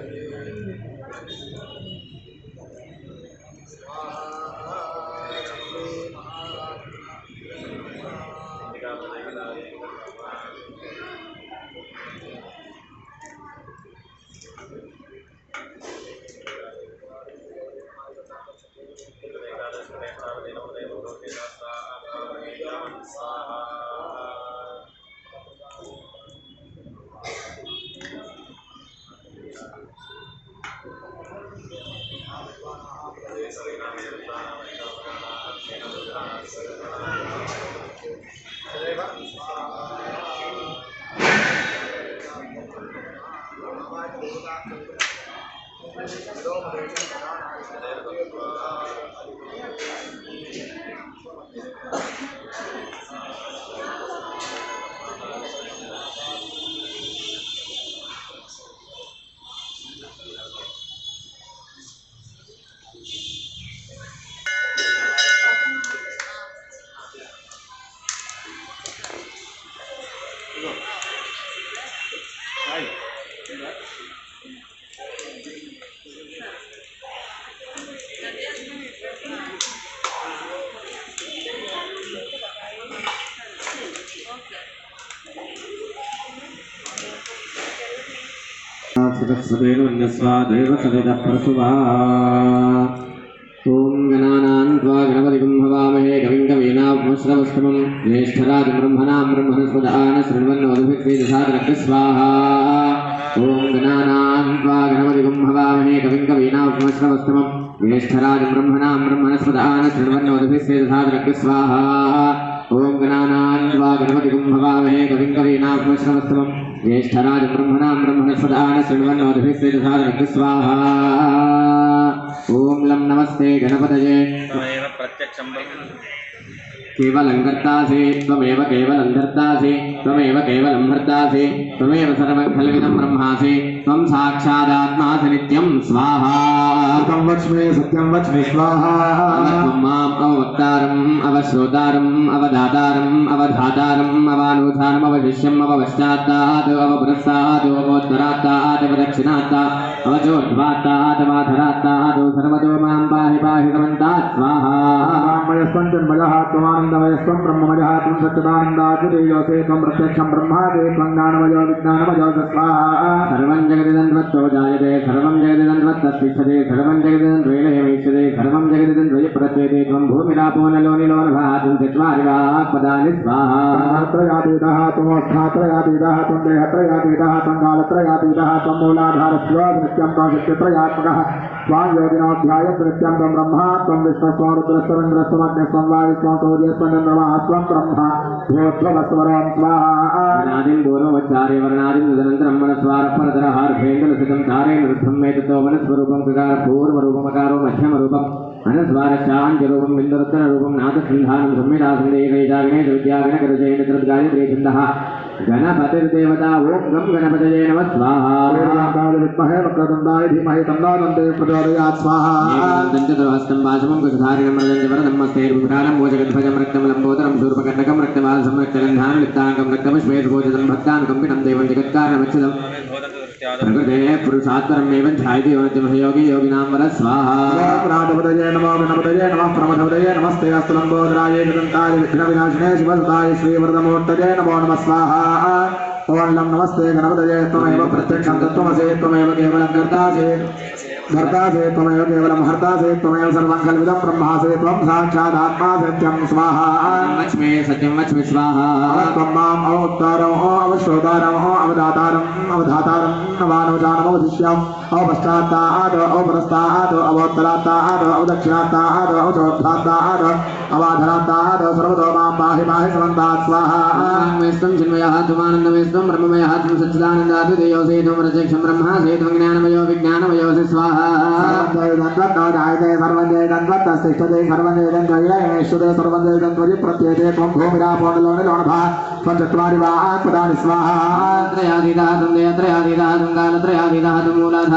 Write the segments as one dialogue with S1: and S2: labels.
S1: Amen. Thank you. स्वाहा
S2: सदस्वदेवन्यस्वा देवसविदः प्रसुवा ॐ गणानां त्वा गणपतिगुं भवामहे कविं कवीनामुश्रवस्तमं ज्येष्ठराजं ब्रह्मणां ब्रह्मणस्पदान शृण्वन्नोदभिक्रीदशादनक्ति स्वाहा ॐ गणानां त्वा गणपतिगुं भवामहे कविं कवीनामुश्रवस्तमं ज्येष्ठराजं ब्रह्मणां ब्रह्मणस्पदान शृण्वन्नोदभिक्रीदशादनक्ति स्वाहा ॐ गणानां त्वा गणपतिगुं भवामहे कविं कवीनामुश्रवस्तमं ज्येष्ठराज ब्रह्मणां ब्रह्मणस्पदान शृण्वन्नोदभिक्रीदशादनक्ति स्वाहा ॐ लं नमस्ते गणपतये।
S1: त्वमेव प्रत्यक्षं ब्रह्म
S2: केवलं कर्तासि त्वमेव केवलं धर्तासि त्वमेव केवलं भर्तासि त्वमेव सर्वखलविदं ब्रह्मासि त्वं साक्षादात्मासि नित्यं स्वाहा।
S3: सत्यं वच्मि सत्यं वच्मि स्वाहा।
S2: त्वं माम् अवक्तारम् अवश्रोतारम् अवधातारम् अवधातारम् अवानुधानम् अवशिष्यम् अवपश्चात्तात् अवपुरस्तात् अवोत्तरात्तात् अवदक्षिणात्तात् अवाधरात्तात् सर्वतो माँ पाहि पाहि स्वाहा।
S3: जन्मजः त्वमानन्दमयस्त्वं ब्रह्ममयः त्वं सच्चिदानन्दाच्युतेयोसे त्वं प्रत्यक्षं ब्रह्मादे त्वं ज्ञानमयो विज्ञानमयो स्वाहा
S2: सर्वं जगदिदन्वत्तो जायते सर्वं जगदिदन्वत्तस्तिष्ठते सर्वं त्वं भूमिरापो नलो निलो नभातुं चत्वारि वाक्पदानि स्वाहा।
S3: त्रयातीतः त्वमोष्ठात्रयातीतः त्वं देहत्रयातीतः त्वं कालत्रयातीतः त्वं मूलाधारस्व नित्यं त्वं शक्तित्रयात्मकः त्वां योगिनोऽध्याय नित्यं त्वं ब्रह्मा त्वं विष्णुस्त्वं रुद्रस्त्वमिन्द्रस्त्वमग्निस्त्वं वायुस्त्वं सूर्यस्त्वं चन्द्रमा त्वं ब्रह्मा भूत्वमस्वरं स्वाहा
S2: वर्णादिं पूर्वोच्चार्य वर्णादिं तदनन्तरं मनस्वारपरतरहार्भेन्दुलसितं तारेण वृद्धं मेततो मनस्वरूपं कृकार पूर्वरूपमकारो मध्यमरूपम् अनस्वारशाञ्चरूपं बिन्दुरुत्तररूपं नाथसन्धानं संविदासन्देहैजागणेशविद्यागणकरजयनित्रद्गायत्री छन्दः गणपतिर्देवता ॐ गं गणपतये नमः स्वाहा
S3: विद्महे वक्रतुण्डाय धीमहि तन्नोदन्ते प्रचोदयात् स्वाहा
S2: दन्तचतुर्हस्तं वासमं कुशधारिणं मृदञ्जवरदं मस्तेर्विभ्राणं मोचकध्वजं रक्तं लम्बोदरं शूर्पकर्णकं रक्तवासं रक्तगन्धानं लिप्ताङ्गं रक्तपुष्पे सुभोजितं भक्तानुकम्पितं देवं जगत्कारणमच्छिदम् प्रकृते पुरुषात्परमेव ध्यायति योनित्यमहयोगी योगिनां वद स्वाहा।
S3: राजपदये नमो गणपतये नमः प्रमथपदये नमस्ते, अस्तु लम्बोदराय दन्ताय विघ्नविनाशिने शिवसुताय श्रीवरदमूर्तये नमो नमः, स्वाहा। लं नमस्ते, गणपतये त्वमेव प्रत्यक्षं, तत्त्वमसि त्वमेव केवलं कर्तासि। कर्तासि त्वमेव केवलं हर्तासि त्वमेव सर्वं खल्विदं ब्रह्मासि त्वं साक्षादात्मा सत्यं स्वाहा
S2: वच्मे सत्यं वच्मि स्वाहा
S3: त्वं माम् अवतारम् अवश्रोतारम् अवदातारम् अवधातारम् नवानवजानम् अवधिष्यम् अवपश्चात्तात् अवपरस्तात् अवोत्तरात्तात् अवदक्षिणात्तात् अवचोत्थात्तात् अवाधनात्तात् सर्वतो माँ पाहि पाहि समन्तात् स्वाहा।
S2: मेस्त्वं चिन्मयः त्वमानन्दमेस्त्वं ब्रह्ममयः त्वं रचक्षं त्वं ज्ञानमयो विज्ञानमयोऽसि स्वाहा।
S3: प्रत्येते त्वं भूमिरापोणलोनि लोणभा त्वं चत्वारि वा स्वाहा।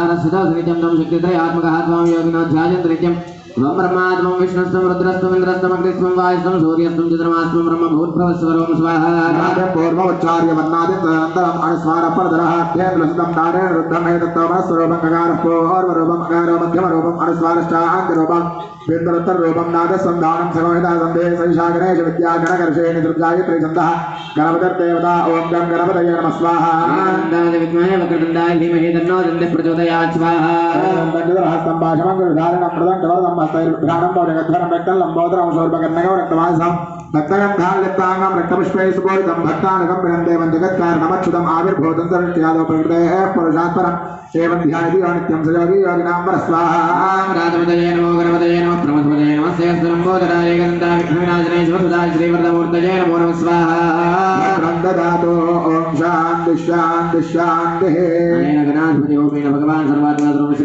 S2: कालत्रयाधीतः त्वं मूलाधारस्थितः नित्यं त्वं शक्तित्रयात्मकः त्वं योगिनो ध्यायन्त नित्यं त्वं ब्रह्मात्मं विष्णुस्त्वं रुद्रस्त्वम् इन्द्रस्त्वम् अग्निस्त्वं वायुस्त्वं सूर्यस्त्वं चन्द्रमास्त्वं ब्रह्म भूर्भुवस्वरों स्वाहा
S3: पूर्वोच्चार्य वन्नादितरन्तरम् अनुस्वार परदरः अध्येन्द्रसुतं नारेण रुद्धम् एतत्तमस्वरूपं ककारः पूर्वरूपम् अकारो मध्यमरूपम् अनुस्वारश्चाङ्गरूपम् बिन्दुरुत्तररूपं नादसन्धानं सगोहिता सन्धे सैषा गणेश विद्या गणकर्षेण दुर्गायत्री छन्दः गणपतिर्देवता ॐ गं गणपतये नमः स्वाहा।
S2: आनन्दाय विद्महे वक्रतुण्डाय धीमहि तन्नो दन्तिः प्रचोदयात् स्वाहा।
S3: हस्तं भाषमङ्गलधारणं मृदण्डवरदं हस्तैर्भ्राणं पौडगद्धरं रक्तं लम्बोदरं शौर्पकर्णकं रक्तवासं रक्तगन्धालिप्ताङ्गं रक्तपुष्पैः सुपूरितं भक्तानकं विनन्दे जगत्कारणमच्युतम् आविर्भूतं दृष्ट्यादौ प्रकृतेः पुरुषात् परम् एवं ध्यायति यो नित्यं स योगी योगिनां वरः स्वाहा।
S2: राजपदये नमो गणपतये नमः प्रमथपदये नमः। श्रेयस्तरम्बोदराय गन्धाय विघ्नविनाशने शिवसुधाय श्रीवरदमूर्तये नमो नमः। स्वाहा।
S3: ददातु ॐ शान्ति शान्ति शान्तिः।
S2: अनेन गणाधिपतिरूपेण भगवान् सर्वात्मस्वरूप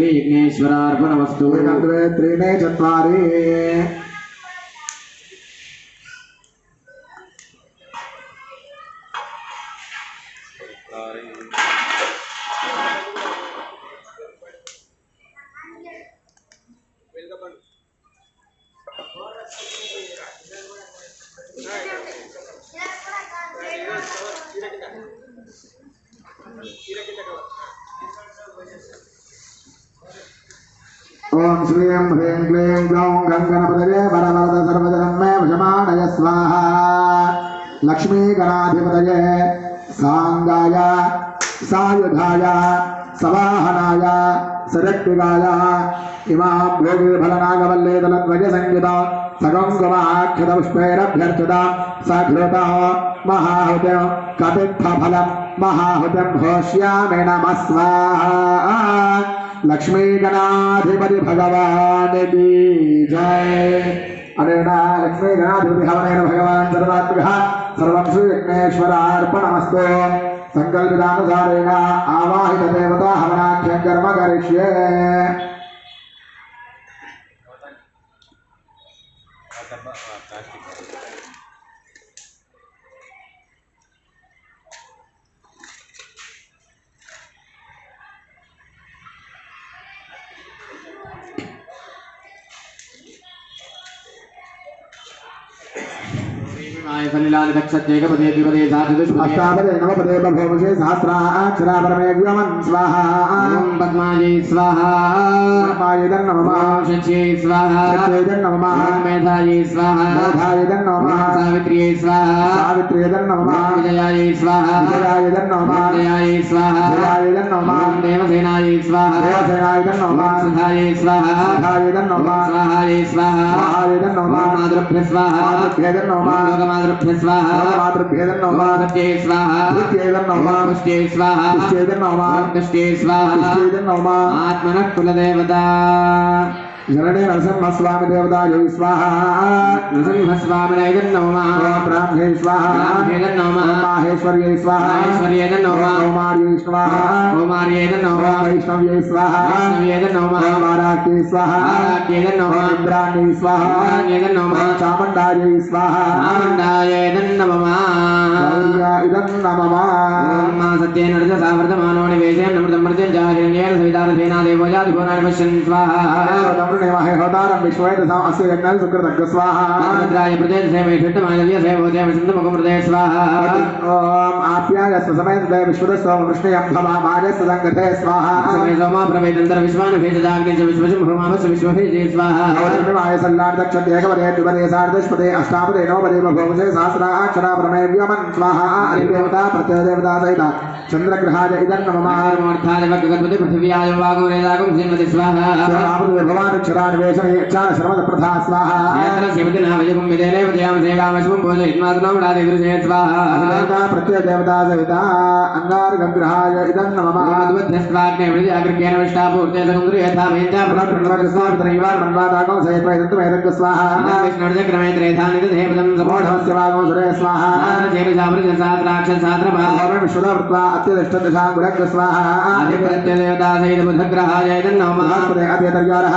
S3: ॐ श्रीं ह्रीं क्लीं ग्लौं गङ्गणपतये वरवरद सर्वजनन्मे वशमानय स्वाहा। लक्ष्मीगणाधिपतये साङ्गाय सायुधाय सवाहनाय सरक्तिगाय इमां भोगिफलनागवल्लेदलध्वजसङ्गिता सगङ्गमाक्षतपुष्पैरभ्यर्चिता सघृता महाहुतिं कपित्थफलं महाहुतिं घोष्यामि नमः स्वाहा लक्ष्मी गणाधिपति भगवान की जय। अनेन लक्ष्मी गणाधिपति हवनेन भगवान् सर्वात्मकः सर्वं श्रीविघ्नेश्वरार्पणमस्तु సంకల్పితానుసారేణ ఆవాహిత దేవతా
S2: హవనాఖ్యం కర్మ కరిష్యే.
S3: अष्टापदे नवपदे बभूवशे सहस्राक्षरा परमे व्योमन् स्वाहा
S2: ॐ पद्मायै स्वाहा
S3: ब्रह्मायुधं नमः
S2: ॐ शच्यै स्वाहा
S3: सत्येदं नमः
S2: ॐ मेधायै स्वाहा
S3: मेधायुधं
S2: ॐ
S3: नमः
S2: सावित्र्यै स्वाहा
S3: सावित्र्येदं
S2: ॐ
S3: नमः
S2: विजयायै स्वाहा
S3: विजयायुधं नमः
S2: ॐ जयायै स्वाहा
S3: विजयायुधं नमः
S2: ॐ देवसेनायै स्वाहा
S3: देवसेनायुधं
S2: ॐ
S3: नमः
S2: सुधायै स्वाहा
S3: सुधायुधं
S2: ॐ
S3: नमः
S2: स्वाहायै स्वाहा
S3: महायुधं
S2: ॐ
S3: नमः
S2: मातृभ्य स्वाहा
S3: मातृभ्येदं
S2: ॐ
S3: नमः
S2: लोकमातृभ्य स्वाहा
S3: मातृभ्येदं
S2: ॐ
S3: नमः
S2: सत्यै स्वाहा
S3: सत्येदं
S2: ॐ
S3: नमः
S2: पुष्ट्यै स्वाहा
S3: पुष्ट्येदं नमः
S2: ॐ तुष्ट्यै स्वाहा।
S3: पुष्ट्येदं नमः
S2: आत्मनः कुलदेवता
S3: जनने नरसिंहस्वामी देवतायै स्वाहा
S2: नृसिंहस्वामिनैदं नमः।
S3: ॐ ब्राह्मे स्वाहा
S2: ब्राह्मेदं नमः।
S3: ॐ माहेश्वर्यै स्वाहा
S2: माहेश्वर्येदं
S3: ॐ
S2: नमः।
S3: कौमार्यै स्वाहा।
S2: कौमार्येदं
S3: ॐ
S2: नमः।
S3: वैष्णव्यै स्वाहा
S2: वैष्णव्येदं नमः।
S3: ॐ वाराक्यै स्वाहा
S2: वाराक्येदं
S3: ॐ
S2: नमः
S3: इन्द्राण्यै स्वाहा
S2: इन्द्राण्येदं नमः
S3: ॐ चामुण्डायै स्वाहा।
S2: चामुण्डायेदं नमः
S3: गौर्या इदं नमः। तमृणेवाहे होतारं विश्वेदसाम् अस्य यज्ञान् सुकृतज्ञ स्वाहा
S2: रुद्राय प्रदेश सेवे षट्टमानव्य सेवोदय वसन्तमुखं स्वाहा
S3: ॐ आप्याय समेत विश्वदस्व वृष्णयं सदङ्गते स्वाहा
S2: समय सोमा प्रवेदन्तर विश्वान् भेददाग्नि च विश्वशुभमावस विश्वभेजे स्वाहा
S3: अवतरणमाय सल्लार्दक्षते द्विपदे अष्टापदे नवपदे बभूवसे सहस्राक्षरा प्रमेव्यमन् स्वाहा अधिदेवता प्रत्ययदेवता सहिता चन्द्रग्रहाय इदं नमः
S2: परमार्थाय भगवते पृथिव्याय वागो वेदागं श्रीमति स्वाहा
S3: भवानुक्षरान्वेषणे चारश्रमद प्रथा स्वाहा
S2: स्वाहा
S3: अधिदेवता प्रत्ययदेवता सहिता अङ्गारगग्रहाय इदं नमः
S2: अग्रकेण विष्टापूर्ते समुद्र यथा भयञ्चा
S3: मन्वादागं सहित स्वाहा
S2: विष्णुर्जक्रमे त्रेधानित देवदं सपोढमस्य
S3: मोढमस्य वागं सुरे स्वाहा विश्वदावृत्वा अत्यतिष्ठदशाङ्गुरग्र स्वाहा
S2: आदिप्रत्यदेवता सहित बुधग्रहाय नमः
S3: अभ्यतर्यारः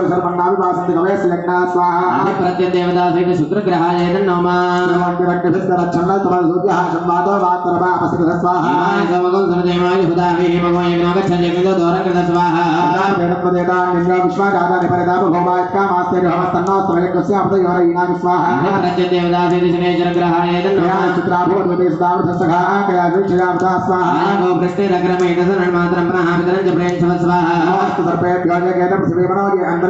S3: शोरसर्पन्नाभिवासन्ति कवेस्य यज्ञा स्वाहा।
S2: प्रत्यदेवता सहित शुक्रग्रहाय नमः।
S3: नमोऽन्यरक्षभिस्तरच्छन्नस्तव सूर्यः संवादो वात्तरवा स्वाहा
S2: समगं सुरदेवाय हुदाभिः हिमगो यज्ञागच्छन् यज्ञो दोरङ्कृत स्वाहा
S3: स्वाहा
S2: प्रत्यदेवता सहित शनेश्वरग्रहाय नमः। गो पृष्ठेरग्रमे दशनन्मात्रं पुनः वितरञ्च प्रेक्षव स्वाहा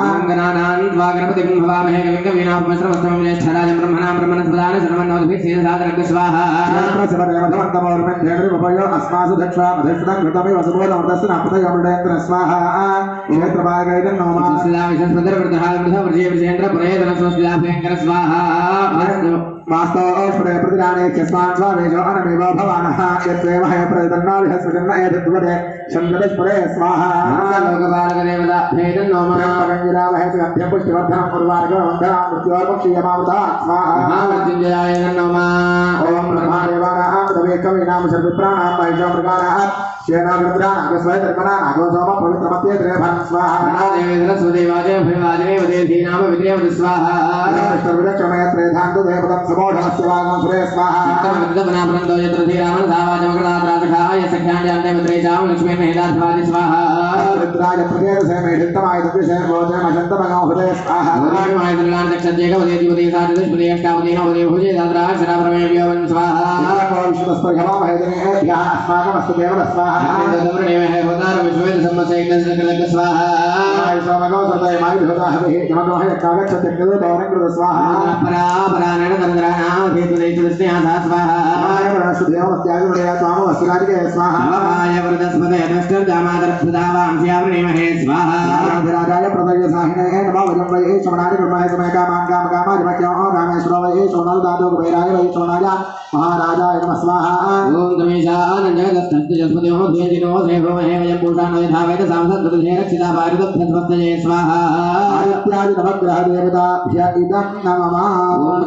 S2: गणानां स्वागणपतिं भवामहे कविं कवीनापमश्रमस्तमं ज्येष्ठराजं ब्रह्मणां ब्रह्मणस्पदान सर्वन्नोद्भिः स्वाहा
S3: अस्मासु दक्षा मधेष्टं कृतमेव सुबोधमृतस्य नापतयमृडेन्द्र स्वाहा क्षेत्रभागैदं नमः
S2: स्वाहा
S3: वास्तवोष्पदे प्रतिदाने चस्मान् स्वावेशो अनमेव भवानः यत्त्वेव हय प्रतिदन्ना विहस्वजन्न एतद्वदे शन्ददस्पदे स्वाहा। ब्रह्मगङ्गिरामहे सुगन्ध्यं पुष्टिवर्धनम् उर्वार्गवन्धनां स्वाहा ॐ ब्रह्मादेवानां तवेकवीनां सर्वप्राणां महिषो मृगाणां श्येनाग्रद्रानागस्वयधर्मणानागो सोम स्वाहा
S2: स्वाहा
S3: सर्वदक्षमय त्रेधान्तु देवतं समोढमस्य वागं सुरे स्वाहा रुद्राय प्रदेशे मेढित्तमाय दृशे भोजनमशन्तमगो हृदय स्वाहा विश्वतस्पर्घमामहेदनेभ्यः अस्माकमस्तु देवः स्वाहा सोमगो सदयमायुधोदाहभिः जमगोह यक्कागच्छत्यग्निदोरङ्कृत स्वाहा सुदेवमत्याजुडया त्वामवस्तिराजिके स्वाहा राजाय प्रदयसाहिने नमो। वयं वै श्रवणाय ब्रह्माय समय कामान् काम कामाय जमक्यो रामेश्वरो वै श्रवणाय दातो कुबेराय वै श्रवणाय महाराजाय नमः स्वाहा
S2: ओम तमेशानं जगतस्तस्य जस्पतियो ध्येजिनो वयं पूषाणो यथा वेद रक्षिता भारतभ्यस्वस्तये स्वाहा
S3: आदित्यादि नवग्रह देवताभ्य इदं नमः
S2: ओम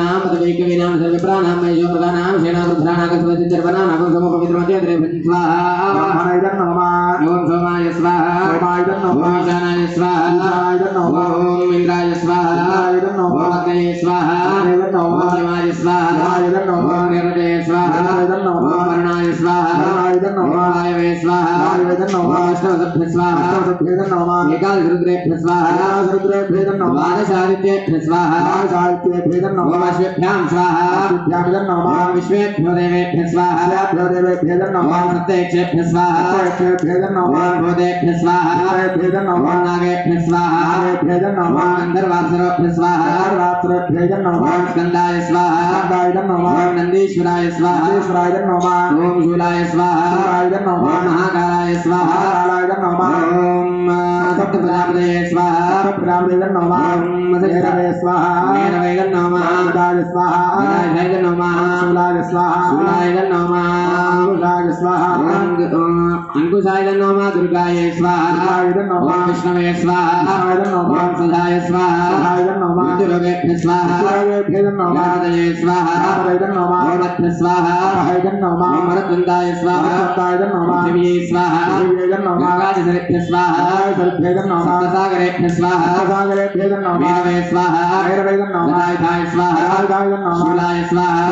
S2: ब्रह्मादेवानां पदवैकवीनां सर्वप्राणां महेश्वराणां सेनारुद्राणागस्वतिर्वनां समपवित्रमते द्रेभन् स्वाहा
S3: ब्रह्मण इदं नमः
S2: ओम सोमाय स्वाहा
S3: सोमाय इदं
S2: ओम
S3: नमः
S2: ईशानाय स्वाहा
S3: ईशानाय इदं नमः
S2: ओम इन्द्राय स्वाहा
S3: इन्द्राय इदं
S2: ओम
S3: नमः
S2: अग्नये स्वाहा
S3: अग्नये इदं नमः
S2: ओम यमाय स्वाहा
S3: यमाय इदं नमः
S2: ओम निरजय स्वाहा
S3: प्राणायुधं नमः
S2: ओम वर्णाय स्वाहा
S3: वर्णायुधं
S2: ओम
S3: नमः
S2: वायवे स्वाहा ओम स्वाहा। एकादशरुद्रेभ्य स्वाहा। द्वादशादित्येभ्य स्वाहा। स्वाहा। विश्वेभ्यो देवेभ्य स्वाहा। स्वाहा। भूतेभ्य स्वाहा। नागेभ्य स्वाहा। स्वाहा। स्कन्दाय स्वाहा। नन्दीश्वराय स्वाहा शूलाय स्वाहा।
S3: शूलायुधं नमः
S2: ओम महाकालाय स्वाहा
S3: महाकालायुधं नमः
S2: ओम सप्तप्रजापतये स्वाहा
S3: सप्तप्रजापतिं नमः
S2: ओम
S3: मेरवे स्वाहा
S2: मेरवैगं नमः
S3: महाकाय स्वाहा
S2: विनायकाय नमः
S3: शूलाय स्वाहा
S2: शूलाय नमः
S3: अंकुशाय स्वाहा
S2: अंकुशाय नमः दुर्गाय स्वाहा
S3: दुर्गाय नमः
S2: ओम विष्णवे स्वाहा
S3: विष्णवे नमः
S2: ओम सदाय स्वाहा
S3: सदाय नमः
S2: मृत्युलोकेभ्य स्वाहा
S3: शिवायभ्येदं नमः
S2: नारदये स्वाहा
S3: नारदयं नमः
S2: ओम अत्र स्वाहा
S3: अभयदं नमः
S2: ओम मरुत्वन्दाय स्वाहा
S3: सत्तायदं नमः
S2: पृथिव्यै स्वाहा
S3: पृथिव्येदं नमः
S2: गङ्गाजलेभ्य स्वाहा
S3: सत्भेदं नमः
S2: सप्तसागरेभ्य स्वाहा
S3: नमः
S2: मेनवे स्वाहा गदायुधाय स्वाहा
S3: नमः
S2: शूलाय स्वाहा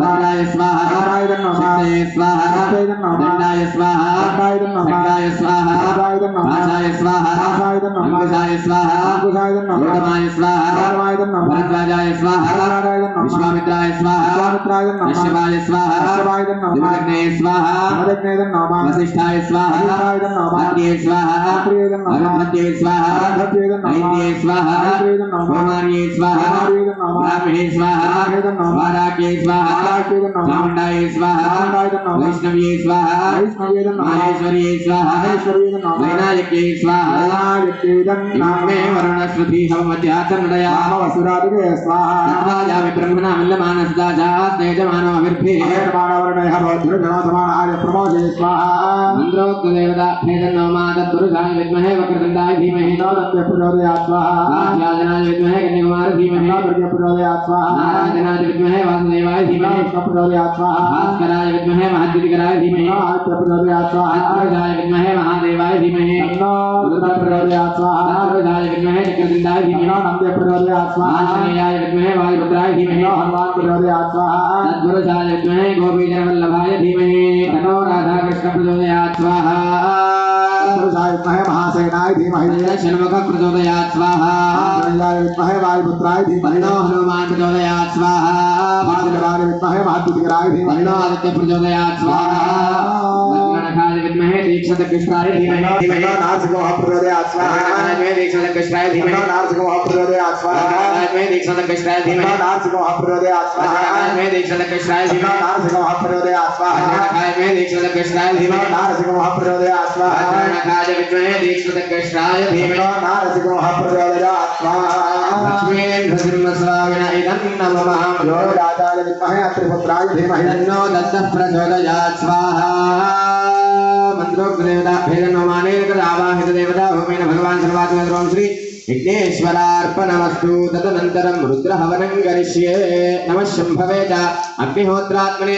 S2: गदाय स्वाहा शक्तये स्वाहा दण्डाय स्वाहा खड्गाय स्वाहा पाशाय स्वाहा अंकुशाय स्वाहा गौतमाय स्वाहा भरद्वाजाय स्वाहा विश्वामित्राय स्वाहा अश्ववाय स्वाहा दिवदग्ने स्वाहा वसिष्ठाय स्वाहा स्वाहा
S3: अत्रियेदं नमः
S2: अरुन्धत्ये स्वाहा
S3: अरुन्धत्యేदं नमः
S2: ऐन्द्रिये स्वाहा
S3: ऐन्द्रियेदं नमः
S2: कुमार्ये स्वाहा
S3: कुमार्येदं नमः
S2: ब्राह्मणे स्वाहा
S3: ब्राह्मणेदं नमः
S2: वाराक्ये स्वाहा
S3: वाराक्येदं नमः
S2: चामुण्डाय स्वाहा
S3: चामुण्डायेदं नमः
S2: वैष्णव्ये स्वाहा
S3: वैष्णव्येदं नमः
S2: माहेश्वर्ये स्वाहा
S3: महेश्वर्येदं नमः
S2: वैनायक्ये स्वाहा
S3: विनायकेदं
S2: इमे
S3: नमः
S2: वरुणश्रुति हवमध्याचरणया
S3: रामवसुरादिके स्वाहा
S2: तत्त्वाजामि ब्रह्मणा मल्लमानसदा जास्तेजमानो अभिर्भे
S3: हेरमाणवर्णयः भवद्भिर्जनसमानाय प्रमोदे स्वाहा
S2: मन्त्रोक्तदेवता भेदन्नोमा तत्पुरुषाय विद्महे वक्रतुण्डाय धीमहि
S3: नवदत्ते प्रचोदयात् स्वाहा
S2: आध्याजनाय विद्महे कन्याकुमार धीमहि
S3: नागर्गे प्रचोदयात् स्वाहा
S2: नारायणाय विद्महे वासुदेवाय धीमहि
S3: विष्णु प्रचोदयात् स्वाहा
S2: भास्कराय विद्महे महद्युतिकराय धीमहि
S3: नाट्य प्रचोदयात् स्वाहा
S2: अत्पुरुषाय विद्महे महादेवाय धीमहि
S3: तन्नो रुद्र प्रचोदयात् स्वाहा
S2: तत्पुरुषाय विद्महे चक्रतुण्डाय धीमहि
S3: तन्नो नन्द्य प्रचोदयात् स्वाहा
S2: आञ्जनेयाय विद्महे वायुपुत्राय धीमहि
S3: तन्नो हनुमान् प्रचोदयात् स्वाहा
S2: तत्पुरुषाय विद्महे गोपीजनवल्लभाय धीमहि तन्नो राधाकृष्ण प्रचोदयात् स्वाहा
S3: पुरुषाय विद्महे महासेनाय धीमहि
S2: षण्मुख प्रचोदयात् स्वाहा
S3: आञ्जनेयाय विद्महे वायुपुत्राय धीमहि
S2: तन्नो हनुमान् प्रचोदयात् स्वाहा
S3: वायुदेवाय विद्महे महाद्युतिकराय धीमहि
S2: तन्नो आदित्य प्रचोदयात् स्वाहा विद्महे धीमहि
S3: स्वाहा
S2: दीक्षितकृष्णाय
S3: तन्नो
S2: धीमहि
S3: स्वाहा
S2: धीमहि
S3: नारसिंहः प्रचोदयात् स्वाहा
S2: धीमहि
S3: प्रचोदयात् स्वाहा
S2: धीमहि विद्महे धीमहि इदं नमः
S3: राजाय विद्महे अत्रिपुत्राय धीमहि
S2: तन्नो दत्तः प्रचोदयात् स्वाहा मन्त्रोक्तदेवता भेदनोमानेकदावाहितदेवता भूमेन भगवान् सर्वात्मद्रों श्री विघ्नेश्वरार्पणमस्तु तदनन्तरं रुद्रहवनं करिष्ये नमः शम्भवे च अग्निहोत्रात्मने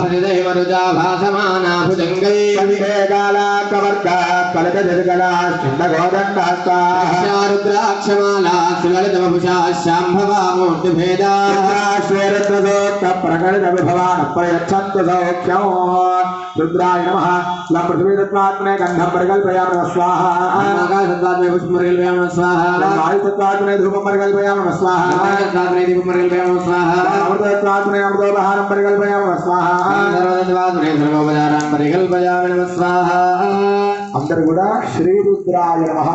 S2: फलिदैवरुजा भासमाना भुजङ्गै
S3: कवर्गा कलकजर्गला चण्डगोदण्डास्ता
S2: शाम्भवा मूर्तिभेदा
S3: श्वेरत्नसोक्त प्रकटित विभवान् प्रयच्छन्तु सौख्यम् रुद्राय नमः लं गन्धं परिकल्पयामि स्वाहा
S2: आकाशत्वात्मे पुष्पमर्गल्पयामः स्वाहा
S3: वायुतत्त्वात्मने धूपं परिकल्पयामि स्वाहा
S2: आकाशत्वात्मे दीपमर्गल्पयामः स्वाहा
S3: अमृतत्वात्मने अमृतोपहारं परिकल्पयामि नमः स्वाहा
S2: सर्वतत्वात्मे सर्वोपचारान् परिकल्पयामि नमः स्वाहा
S3: అందరు కూడా శ్రీ రుద్రాయ నమః